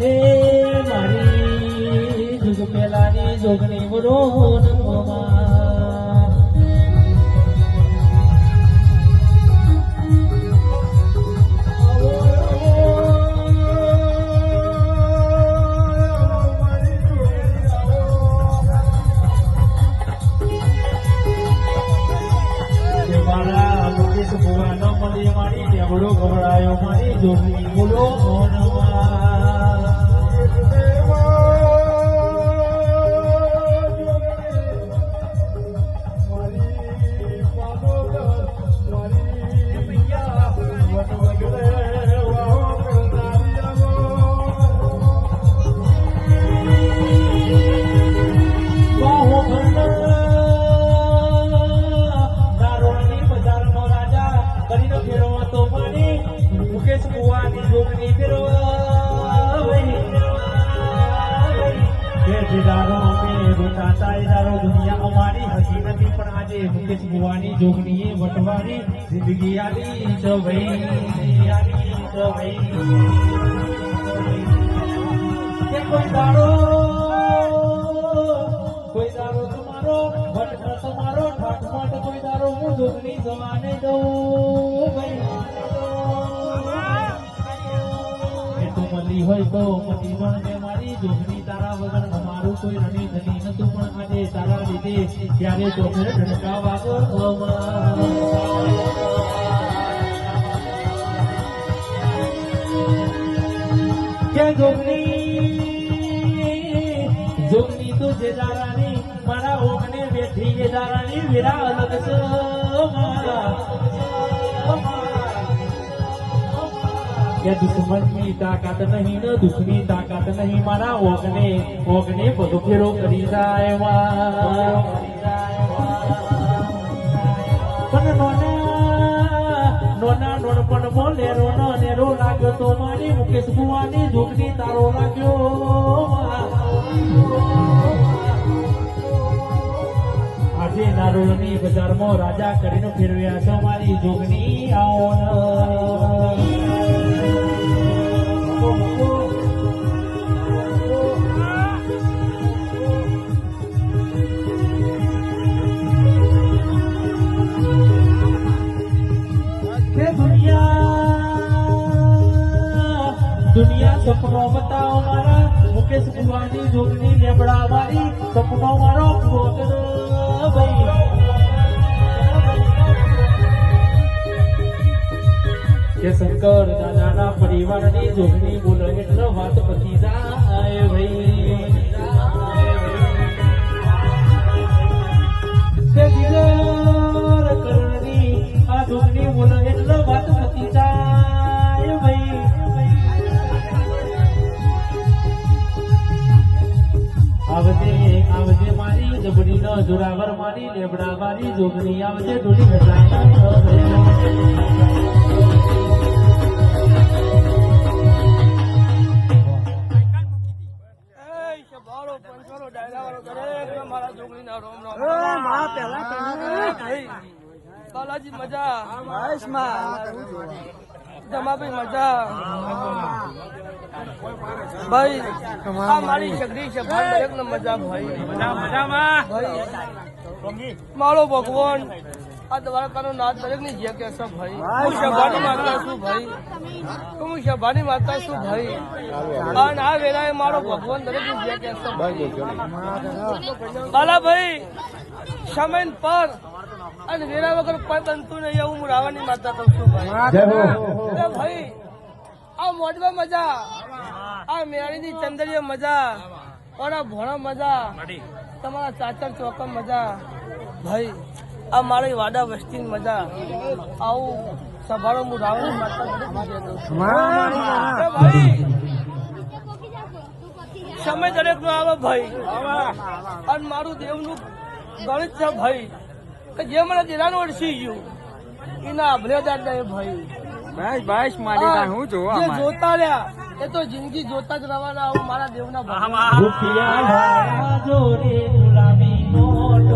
હે મારી જુગ પેલાની જોગણી બરો નમોમાં મુકેશ મળી મારી ગવડાયો મારી જોડી બોલો મુકેશ કુવાની જોગની વટવારી જિંદગી આલી છે ભાઈ આલી છે ભાઈ કોઈ દાડો હોય તો મારી જોગની તારા વગર અમારું કોઈ રણી ધની નતું પણ આજે તારા લીધે ત્યારે ચોખરે ઢળકા વાગો કે જોગની જોગની તો મારા ઓગને બેઠી જે દારાની વીરા અલગ છે કે દુશ્મનની તાકાત નહીં ને દુશ્મની તાકાત નહીં મારા ઓગને ઓગને બધો ફેરો કરી જાય. પણ નોના નોના પણ નેરો લાગ્યો તો મુકેશ ભુવાની જોગની તારો લાગ્યો આજે નારોળની બજારમાં રાજા કરીને ફેરવ્યા છો મારી જોગની આવો દુનિયા સપનો બતાવો મારા. મુકેશ કુવાની જોગની લેબડા મારી સપનો મારો શંકર દાદાના પરિવારની જોગની બોલો એટલે વાત પતી જાય ભાઈ. જોરાવર મારી લેબડા મારી જોગની આવજે ડોલી બાલાજી મજા. જમાભાઈ મજા. ભાઈ આ મારી છગડી છે ભાઈ દરેક ને મજા ભાઈ ભાઈ મારો ભગવાન આ દ્વારકાનો નાથ દરેકની જે કે ભાઈ. હું સભાની માતા છું ભાઈ. હું શભાની માતા છું ભાઈ. અને આ વેળાએ મારો ભગવાન દરેકની જે કે બાલા ભાઈ. સમય પર અને વેરા વગર કોઈ બનતું નહીં એવું હું રાવાની માતા કહું છું ભાઈ. ભાઈ આ મોઢમાં મજા. આ મેળીની ચંદરીએ મજા. ઓના ભોણા મજા. તમારા ચાચર ચોકમ મજા. ભાઈ આ મારી વાડા વસ્તી મજા. આવું સભાળો હું રાવણ ભાઈ સમય દરેક નો આવે ભાઈ. અને મારું દેવનું ગણિત છે ભાઈ કે જે મને દિલાનું અડસી ગયું એના અભલેદાર ભાઈ. ભાઈ બસ મારી હું જોવા જોતા રહ્યા એ તો જિંદગી જોતા જ રવાના આવું મારા દેવના રૂપિયા ગુલામી રૂપિયા